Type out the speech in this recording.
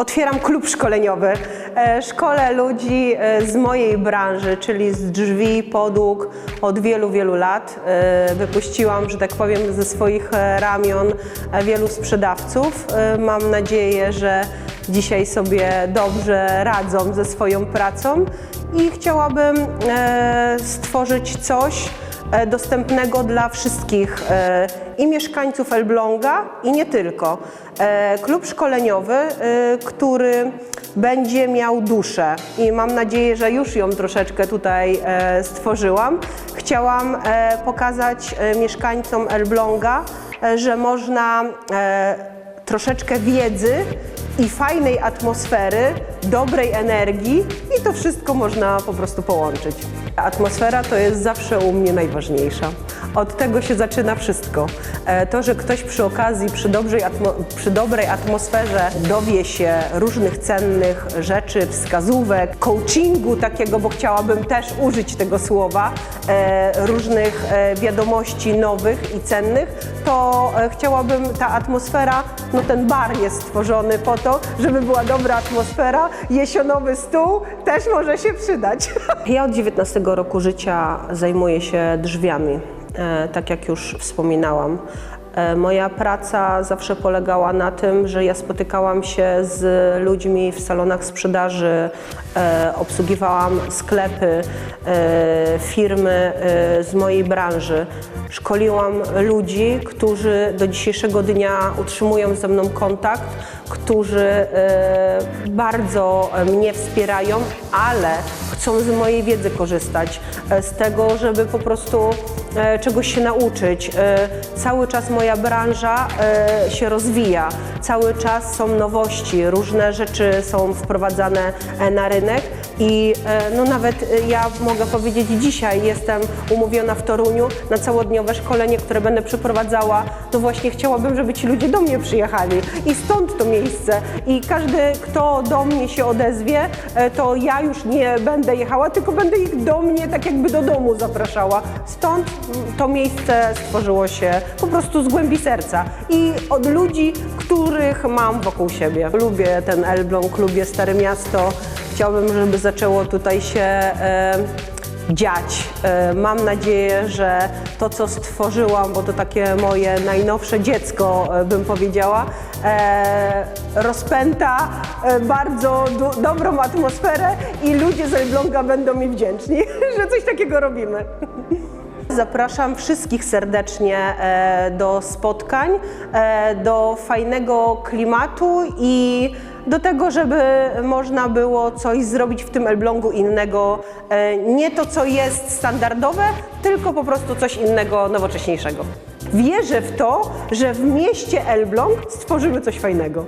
Otwieram klub szkoleniowy. E, Szkolę ludzi e, z mojej branży, czyli z drzwi, podłóg od wielu, wielu lat. E, Wypuściłam, że tak powiem, ze swoich ramion wielu sprzedawców. Mam nadzieję, że dzisiaj sobie dobrze radzą ze swoją pracą i chciałabym stworzyć coś, dostępnego dla wszystkich i mieszkańców Elbląga i nie tylko. E, Klub szkoleniowy, e, który będzie miał duszę i mam nadzieję, że już ją troszeczkę tutaj e, stworzyłam. Chciałam pokazać mieszkańcom Elbląga, że można troszeczkę wiedzy i fajnej atmosfery, dobrej energii i to wszystko można po prostu połączyć. Atmosfera to jest zawsze u mnie najważniejsza. Od tego się zaczyna wszystko. E, To, że ktoś przy okazji, przy, atmo- przy dobrej atmosferze dowie się różnych cennych rzeczy, wskazówek, coachingu takiego, bo chciałabym też użyć tego słowa, e, różnych e, wiadomości nowych i cennych, to chciałabym, ta atmosfera, no ten bar jest stworzony po to, żeby była dobra atmosfera, jesionowy stół też może się przydać. Ja od 19 roku życia zajmuję się drzwiami, e, tak jak już wspominałam. E, Moja praca zawsze polegała na tym, że ja spotykałam się z ludźmi w salonach sprzedaży, e, obsługiwałam sklepy, e, firmy z mojej branży. Szkoliłam ludzi, którzy do dzisiejszego dnia utrzymują ze mną kontakt, którzy bardzo mnie wspierają, ale chcą z mojej wiedzy korzystać, e, z tego, żeby po prostu e, czegoś się nauczyć. E, Cały czas moja branża się rozwija, cały czas są nowości, różne rzeczy są wprowadzane na rynek i e, no nawet e, ja mogę powiedzieć dzisiaj jestem umówiona w Toruniu na całodniowe szkolenie, które będę przeprowadzała. No właśnie chciałabym, żeby ci ludzie do mnie przyjechali i stąd to miejsce i każdy, kto do mnie się odezwie, e, to ja już nie będę jechała, tylko będę ich do mnie tak jakby do domu zapraszała. Stąd to miejsce stworzyło się po prostu z głębi serca i od ludzi, których mam wokół siebie. Lubię ten Elbląg, lubię Stare Miasto. Chciałabym, żeby zaczęło tutaj się dziać. E, Mam nadzieję, że to, co stworzyłam, bo to takie moje najnowsze dziecko, e, bym powiedziała, e, rozpęta bardzo du- dobrą atmosferę i ludzie z Elbląga będą mi wdzięczni, że coś takiego robimy. Zapraszam wszystkich serdecznie e, do spotkań, e, do fajnego klimatu i do tego, żeby można było coś zrobić w tym Elblągu innego. E, Nie to, co jest standardowe, tylko po prostu coś innego, nowocześniejszego. Wierzę w to, że w mieście Elbląg stworzymy coś fajnego.